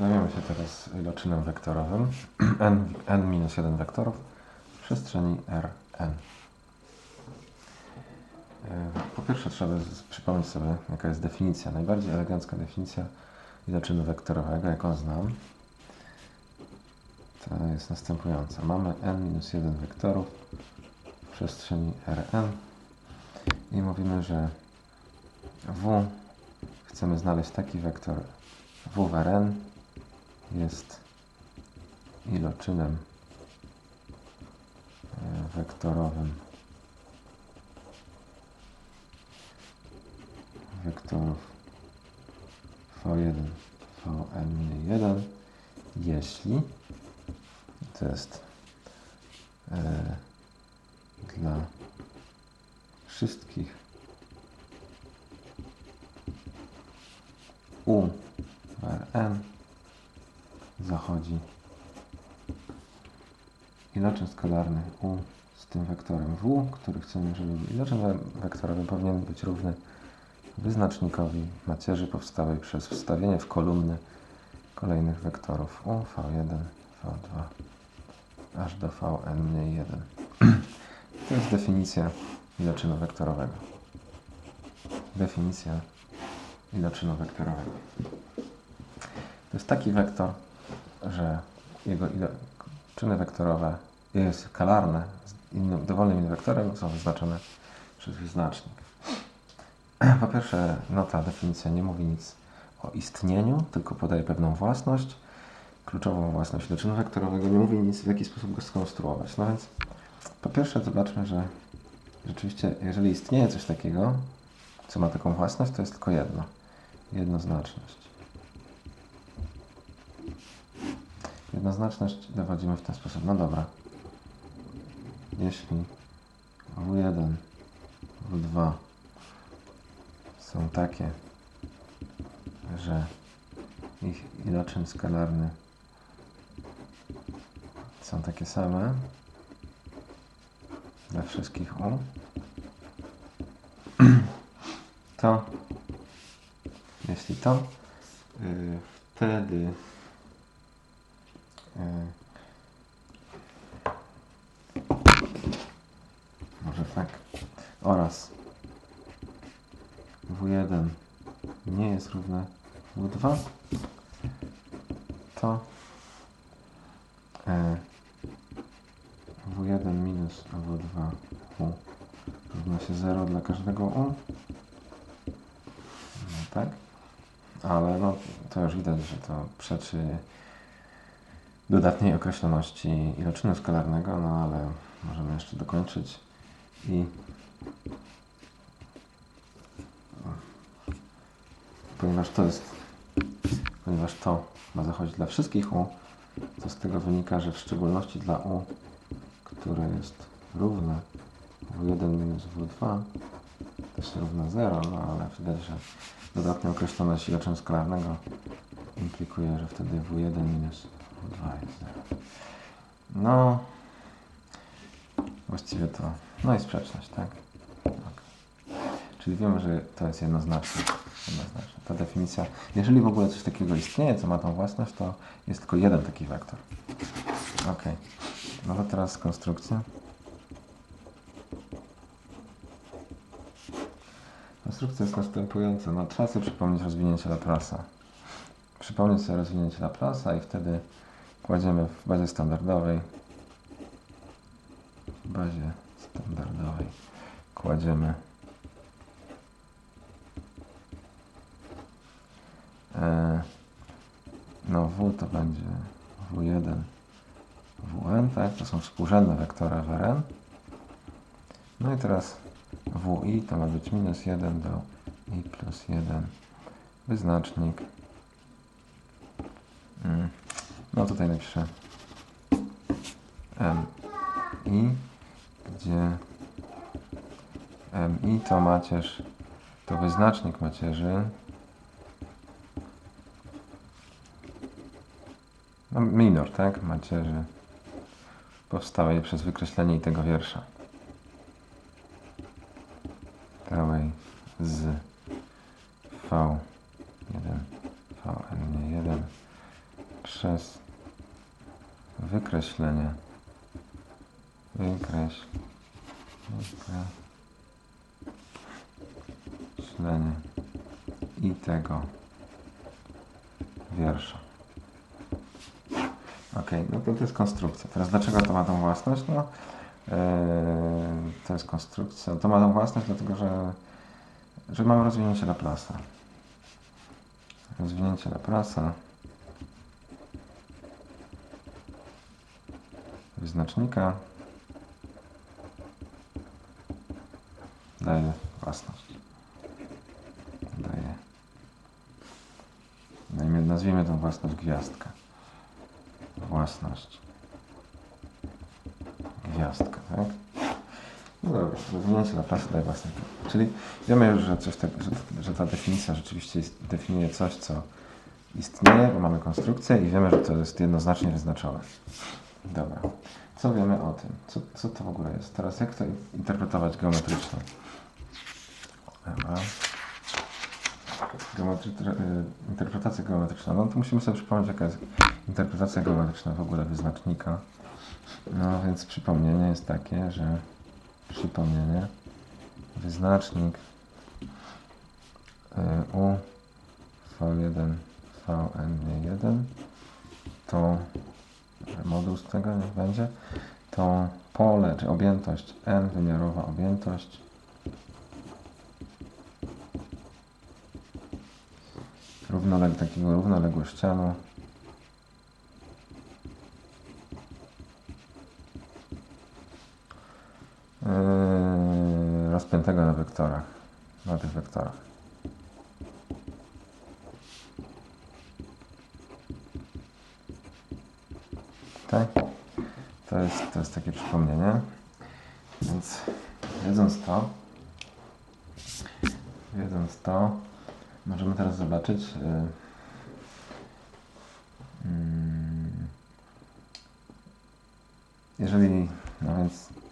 Zajmiemy się teraz iloczynem wektorowym n, n minus 1 wektorów w przestrzeni Rn. E, Po pierwsze trzeba przypomnieć sobie, jaka jest definicja, najbardziej elegancka definicja iloczynu wektorowego, jaką znam. To jest następująca. Mamy n minus 1 wektorów w przestrzeni Rn i mówimy, że w chcemy znaleźć taki wektor w w Rn jest iloczynem e, wektorowym. Wektorów V1, Vn-1, jeśli to jest e, dla wszystkich u Rn zachodzi iloczyn skalarny u z tym wektorem w, który chcemy, żeby iloczyn we- wektorowy powinien być równy wyznacznikowi macierzy powstałej przez wstawienie w kolumny kolejnych wektorów u, v1, v2 aż do vn mniej 1. To jest definicja iloczynu wektorowego. Definicja iloczynu wektorowego. To jest taki wektor, że jego iloczyny wektorowe jest skalarne z innym, dowolnym innym wektorem są wyznaczone przez wyznacznik. Po pierwsze, no ta definicja nie mówi nic o istnieniu, tylko podaje pewną własność, kluczową własność iloczynu wektorowego, nie mówi nic w jaki sposób go skonstruować. No więc po pierwsze zobaczmy, że rzeczywiście jeżeli istnieje coś takiego, co ma taką własność, to jest tylko jedno. Jednoznaczność. Jednoznaczność dowodzimy w ten sposób. No dobra. Jeśli W1, W2 są takie, że ich iloczyn skalarny są takie same dla wszystkich U, to jeśli to, y, wtedy y, może tak oraz W1 nie jest równe W2 to. E, W1 minus W2 U. Równa się 0 dla każdego U. No tak. Ale no to już widać, że to przeczy dodatniej określoności iloczynu skalarnego, no ale możemy jeszcze dokończyć i ponieważ to jest ponieważ to ma zachodzić dla wszystkich U, to z tego wynika, że w szczególności dla U, które jest równe W1 minus W2 też równa 0, no ale widać, że dodatnia określoność iloczynu skalarnego implikuje, że wtedy W1 minus W2 jest 0. No, właściwie to, no i sprzeczność, tak? Czyli wiemy, że to jest jednoznaczne. jednoznaczne. Ta definicja, jeżeli w ogóle coś takiego istnieje, co ma tą własność, to jest tylko jeden taki wektor. Ok. No to teraz konstrukcja. Konstrukcja jest następująca. No, trzeba sobie przypomnieć rozwinięcie Laplace'a. Przypomnieć sobie rozwinięcie Laplace'a i wtedy kładziemy w bazie standardowej w bazie standardowej kładziemy no W to będzie W1 Wn, tak? To są współrzędne wektory w Rn. No i teraz Wi to ma być minus 1 do i plus 1 wyznacznik. Mm. No tutaj napiszę mi, gdzie mi to macierz, to wyznacznik macierzy. No, minor, tak? Macierzy powstałej przez wykreślenie tego wiersza. Całej z V1, Vn1 przez wykreślenie wykreśl wykreślenie i tego wiersza. Ok, no to, to jest konstrukcja. Teraz dlaczego to ma tą własność? No, yy, to jest konstrukcja. To ma tą własność dlatego, że, że mamy rozwinięcie Laplace'a. Rozwinięcie Laplace'a wyznacznika daje własność. Daje. Nazwijmy tą własność gwiazdka. Własność. Gwiazdka, tak? No dobra, rozwinięcie Laplace'a daje własność. Czyli wiemy już, że, coś że, że ta definicja rzeczywiście definiuje coś, co istnieje, bo mamy konstrukcję i wiemy, że to jest jednoznacznie wyznaczone. Dobra. Co wiemy o tym? Co, co to w ogóle jest? Teraz jak to interpretować geometrycznie? Dobra. Geometry, y, interpretacja geometryczna. No to musimy sobie przypomnieć, jaka jest interpretacja geometryczna w ogóle wyznacznika. No więc przypomnienie jest takie, że przypomnienie wyznacznik y, u v1 vn1 to moduł z tego niech będzie to pole, czy objętość n, wymiarowa objętość równoleg takiego równoległościanu yy, rozpiętego na wektorach, na tych wektorach. Tak? To jest, to jest takie przypomnienie. Więc wiedząc to, wiedząc to, możemy teraz zobaczyć. Yy, mm, jeżeli, no więc.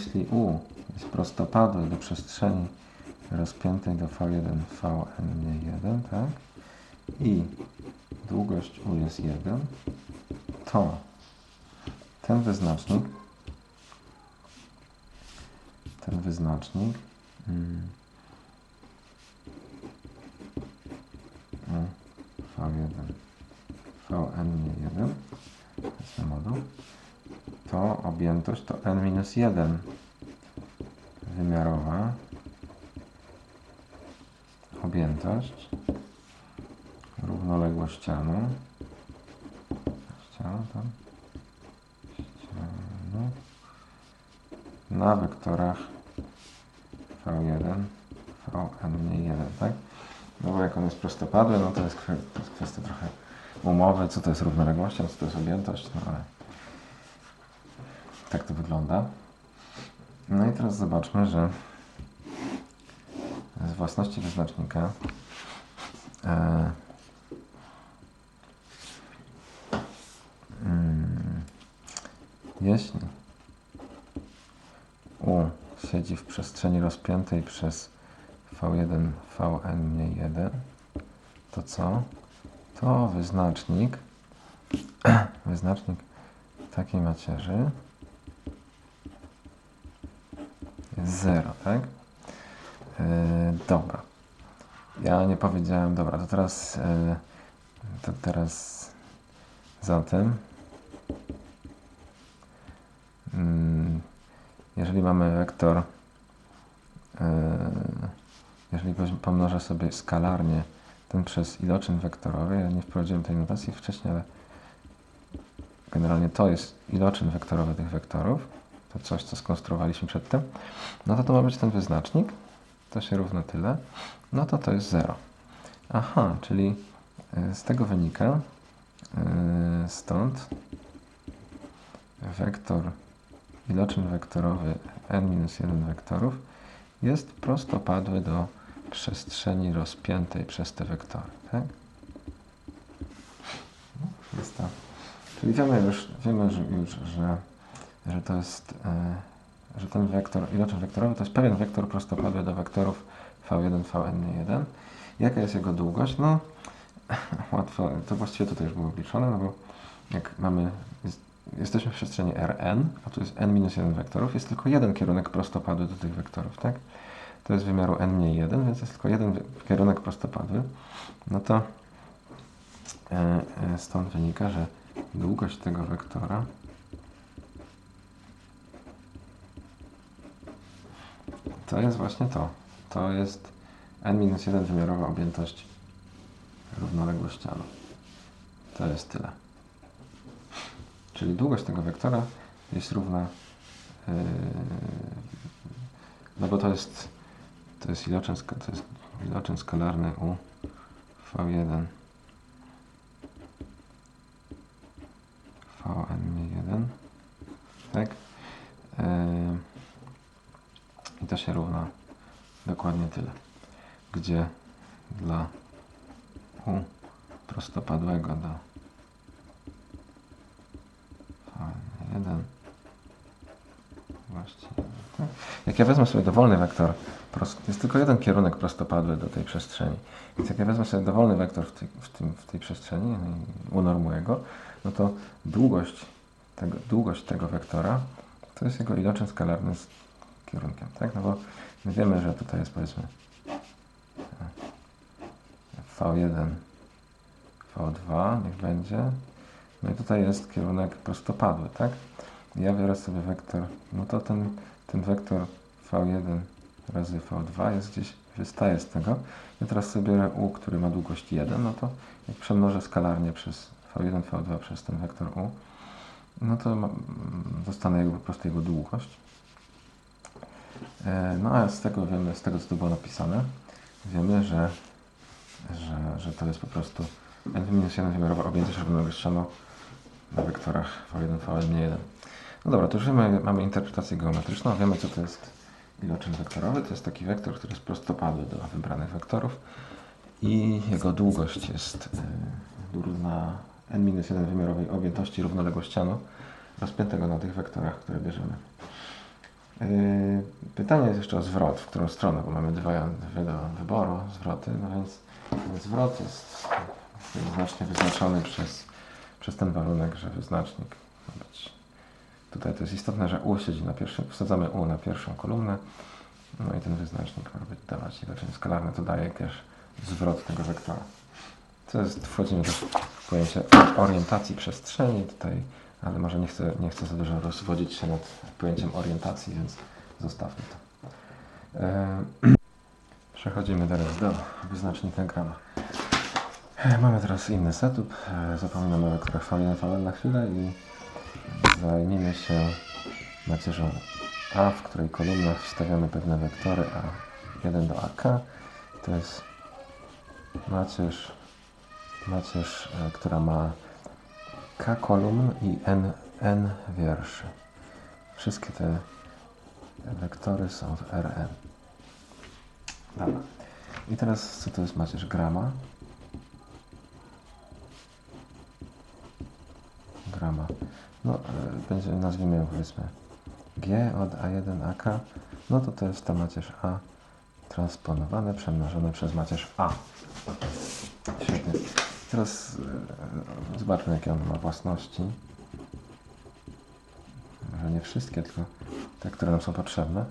Jeśli U jest prostopadłe do przestrzeni rozpiętej do V1, Vn 1, tak? I długość U jest 1, to ten wyznacznik, ten wyznacznik mm, V1, Vn1, jest ten moduł, to objętość to n-1 wymiarowa objętość równoległościanu. Ścianu tam. Ścianu. Na wektorach V1 Vn mniej 1, tak? No bo jak on jest prostopadły, no to jest, to jest kwestia trochę umowy, co to jest równoległością, co to jest objętość, no ale tak to wygląda. No i teraz zobaczmy, że z własności wyznacznika e, mm, jeśli U siedzi w przestrzeni rozpiętej przez V1, Vn mniej 1, to co? To wyznacznik, wyznacznik takiej macierzy jest 0, tak? Yy, dobra. Ja nie powiedziałem, dobra, to teraz, yy, to teraz zatem, mm, jeżeli mamy wektor, yy, jeżeli pomnożę sobie skalarnie ten przez iloczyn wektorowy, ja nie wprowadziłem tej notacji wcześniej, ale generalnie to jest iloczyn wektorowy tych wektorów, to coś, co skonstruowaliśmy przedtem, no to to ma być ten wyznacznik, to się równa tyle, no to to jest 0. Aha, czyli y, z tego wynika, y, stąd wektor, iloczyn wektorowy n-1 wektorów jest prostopadły do przestrzeni rozpiętej przez te wektory, tak? No, Jest to. Czyli wiemy już, wiemy już, że, że to jest, e, że ten wektor, iloczyn wektorowy to jest pewien wektor prostopadły do wektorów V1, Vn1. Jaka jest jego długość? No, łatwo, to właściwie tutaj już było obliczone, no bo jak mamy, jest, jesteśmy w przestrzeni Rn, a tu jest n minus 1 wektorów, jest tylko jeden kierunek prostopadły do tych wektorów, tak? To jest wymiaru n mniej 1, więc jest tylko jeden kierunek prostopadły. No to e, e, stąd wynika, że długość tego wektora to jest właśnie to. To jest n-1 wymiarowa objętość równoległościami. To jest tyle. Czyli długość tego wektora jest równa yy, no bo to jest to jest iloczyn, to jest iloczyn skalarny u v1 vn1 tak Yy, to się równa. Dokładnie tyle. Gdzie dla u prostopadłego do vn1 właściwie. Tak. jak ja wezmę sobie dowolny wektor jest tylko jeden kierunek prostopadły do tej przestrzeni. Więc jak ja wezmę sobie dowolny wektor w, w, tym, w tej przestrzeni no unormuję go no to długość tego, długość tego wektora to jest jego iloczyn skalarny z kierunkiem, tak? No bo my wiemy, że tutaj jest powiedzmy V1, V2, niech będzie. No i tutaj jest kierunek prostopadły, tak? Ja biorę sobie wektor, no to ten, ten wektor V1 razy V2 jest gdzieś, wystaje z tego. Ja teraz sobie biorę U, który ma długość 1, no to jak przemnożę skalarnie przez V1, V2 przez ten wektor U, no to mm, dostanę jego, po prostu jego długość. E, No a z tego wiemy, z tego co tu było napisane, wiemy, że, że, że to jest po prostu n-1 wymiarowa objętość równoległościowa na wektorach V1, Vn1. No dobra, to już wiemy, mamy interpretację geometryczną, wiemy co to jest iloczyn wektorowy. To jest taki wektor, który jest prostopadły do wybranych wektorów i jego długość jest y, równa n-1 wymiarowej objętości równoległościanu rozpiętego na tych wektorach, które bierzemy. Yy, Pytanie jest jeszcze o zwrot, w którą stronę, bo mamy dwa, do wyboru, zwroty, no więc zwrot jest znacznie wyznaczony przez, przez ten warunek, że wyznacznik ma być. Tutaj to jest istotne, że U siedzi na pierwszym, wsadzamy U na pierwszą kolumnę, no i ten wyznacznik ma być dawać iloczyn skalarny, to daje też zwrot tego wektora. To jest, wchodzimy też w pojęcie orientacji przestrzeni tutaj, ale może nie chcę, nie chcę za dużo rozwodzić się nad pojęciem orientacji, więc zostawmy to. E, Przechodzimy teraz do wyznacznika grama. E, Mamy teraz inny setup. E, Zapominamy o wektorach V1, VN na chwilę i zajmijmy się macierzą A, w której kolumnach wstawiamy pewne wektory A1 do AK. To jest macierz, macierz która ma K kolumn i N, N wierszy. Wszystkie te wektory są w Rn. Dobra. I teraz co to jest macierz grama? Grama. No, e, będzie, nazwijmy ją powiedzmy G od A1 AK. No to to jest ta macierz A transponowane, przemnożone przez macierz A. Teraz e, zobaczmy, jakie on ma własności. Może nie wszystkie, tylko te, które nam są potrzebne.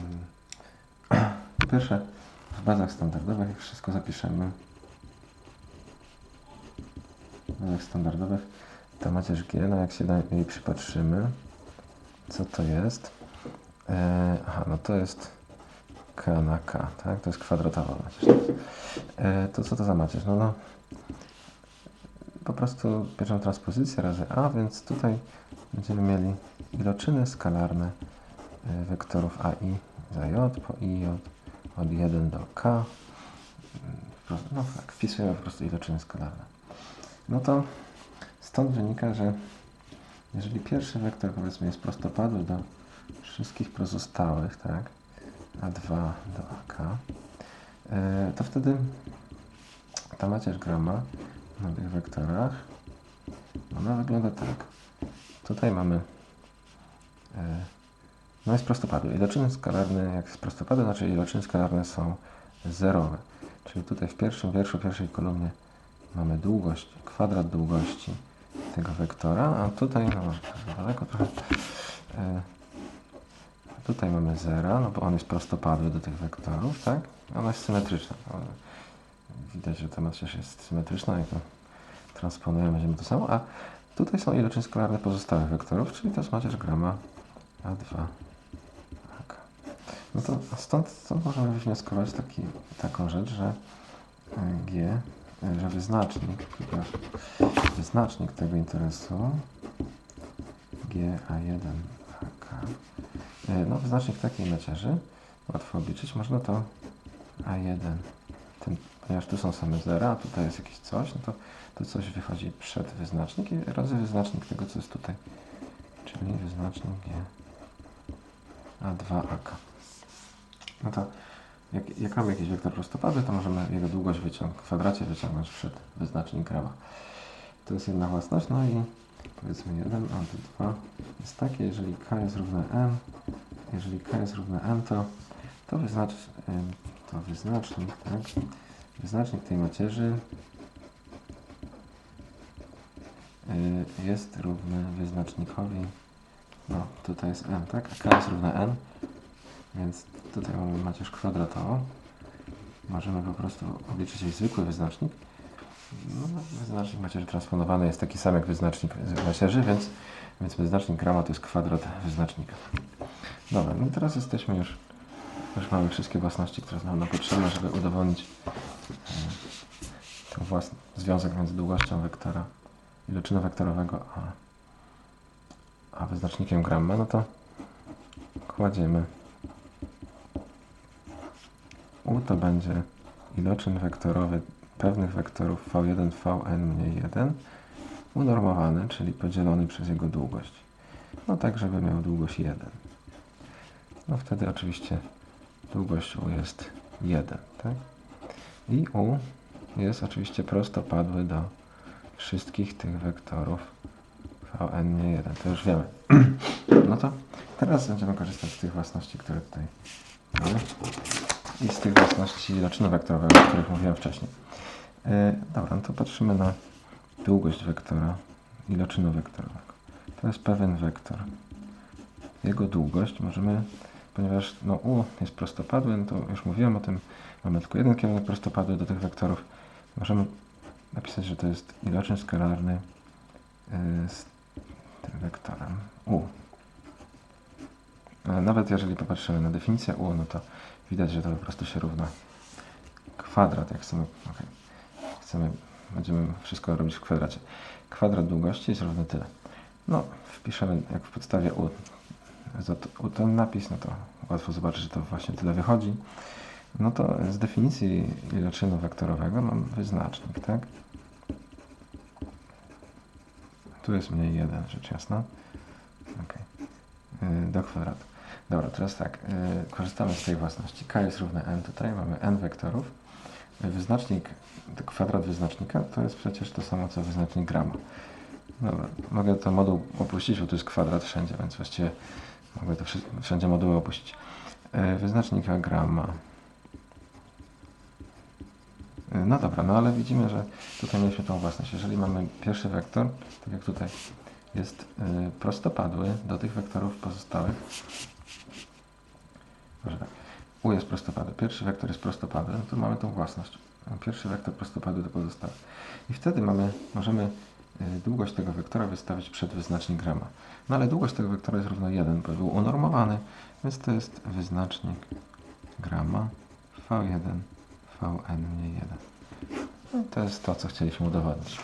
Mm. Po pierwsze, w bazach standardowych, wszystko zapiszemy, w bazach standardowych, ta macierz G, no jak się do jej przypatrzymy, co to jest? E, aha, no to jest K na K, tak? To jest kwadratowa macierz. E, to co to za macierz? No, no, po prostu pierwszą transpozycję razy A, więc tutaj będziemy mieli iloczyny skalarne y, wektorów A i za J po i J od 1 do K. No tak, wpisujemy po prostu iloczyny skalarne. No to stąd wynika, że jeżeli pierwszy wektor powiedzmy jest prostopadły do wszystkich pozostałych, tak, A2 do AK, y, to wtedy ta macierz grama na tych wektorach ona wygląda tak. Tutaj mamy e, no jest prostopadły. Iloczyny skalarne, jak jest prostopadły, znaczy iloczyny skalarne są zerowe. Czyli tutaj w pierwszym wierszu, pierwszej kolumnie mamy długość, kwadrat długości tego wektora, a tutaj, no daleko trochę, e, tutaj mamy zera, no bo on jest prostopadły do tych wektorów, tak? Ona jest symetryczna. Widać, że ta macierz jest symetryczna i to transponujemy, będziemy to samo, a tutaj są iloczyny skalarne pozostałych wektorów, czyli jest macierz grama A2. Tak. No to stąd, stąd możemy wywnioskować taki, taką rzecz, że y, G, y, że wyznacznik, wyznacznik tego interesu GA1 AK, y, no wyznacznik takiej macierzy, łatwo obliczyć, można to A1, ten, ponieważ tu są same zera, a tutaj jest jakieś coś, no to, to coś wychodzi przed wyznacznik i razy wyznacznik tego, co jest tutaj, czyli wyznacznik G A2AK. No to jak, jak mamy jakiś wektor prostopadły, to możemy jego długość wyciąg w kwadracie wyciągnąć przed wyznacznik grama. To jest jedna własność, no i powiedzmy 1, a 2 jest takie, jeżeli k jest równe m, jeżeli k jest równe m, to, to, wyznacz, to wyznacznik, tak? Wyznacznik tej macierzy y, jest równy wyznacznikowi, no tutaj jest m, tak? A k jest równe n, więc tutaj mamy macierz kwadratową. Możemy po prostu obliczyć jej zwykły wyznacznik. No, wyznacznik macierzy transponowany jest taki sam jak wyznacznik macierzy, więc, więc wyznacznik grama to jest kwadrat wyznacznika. Dobra, no teraz jesteśmy już, już mamy wszystkie własności, które są nam potrzebne, żeby udowodnić e, ten własny związek między długością wektora, iloczynu wektorowego, a, a wyznacznikiem gramma, no to kładziemy U to będzie iloczyn wektorowy pewnych wektorów v1, vn mniej 1 unormowany, czyli podzielony przez jego długość. No tak, żeby miał długość 1. No wtedy oczywiście długość u jest 1, tak? I u jest oczywiście prostopadły do wszystkich tych wektorów vn mniej 1. To już wiemy. No to teraz będziemy korzystać z tych własności, które tutaj mamy i z tych własności iloczynu wektorowego, o których mówiłem wcześniej. E, dobra, no to patrzymy na długość wektora, iloczynu wektorowego. To jest pewien wektor. Jego długość możemy, ponieważ no, U jest prostopadły, no to już mówiłem o tym, mamy tylko jeden kierunek prostopadły do tych wektorów, możemy napisać, że to jest iloczyn skalarny y, z tym wektorem U. Ale nawet jeżeli popatrzymy na definicję U, no to widać, że to po prostu się równa kwadrat, jak chcemy, okay. chcemy, będziemy wszystko robić w kwadracie. Kwadrat długości jest równy tyle. No, wpiszemy jak w podstawie U, ten napis, no to łatwo zobaczyć, że to właśnie tyle wychodzi. No to z definicji iloczynu wektorowego mam wyznacznik, tak? Tu jest mniej 1, rzecz jasna. Okay. Do kwadratu. Dobra, teraz tak, yy, korzystamy z tej własności. K jest równe n tutaj, mamy n wektorów. Wyznacznik, kwadrat wyznacznika to jest przecież to samo co wyznacznik grama. Dobra, mogę ten moduł opuścić, bo tu jest kwadrat wszędzie, więc właściwie mogę to wszędzie moduły opuścić. Yy, wyznacznika grama. Yy, no dobra, no ale widzimy, że tutaj mieliśmy tą własność. Jeżeli mamy pierwszy wektor, tak jak tutaj jest yy, prostopadły do tych wektorów pozostałych, Proszę tak. U jest prostopadły. Pierwszy wektor jest prostopadły, no to mamy tą własność. Pierwszy wektor prostopadły do pozostałych. I wtedy mamy, możemy długość tego wektora wystawić przed wyznacznik grama. No ale długość tego wektora jest równa 1, bo był unormowany, więc to jest wyznacznik grama v1 vn mniej 1. No to jest to, co chcieliśmy udowodnić.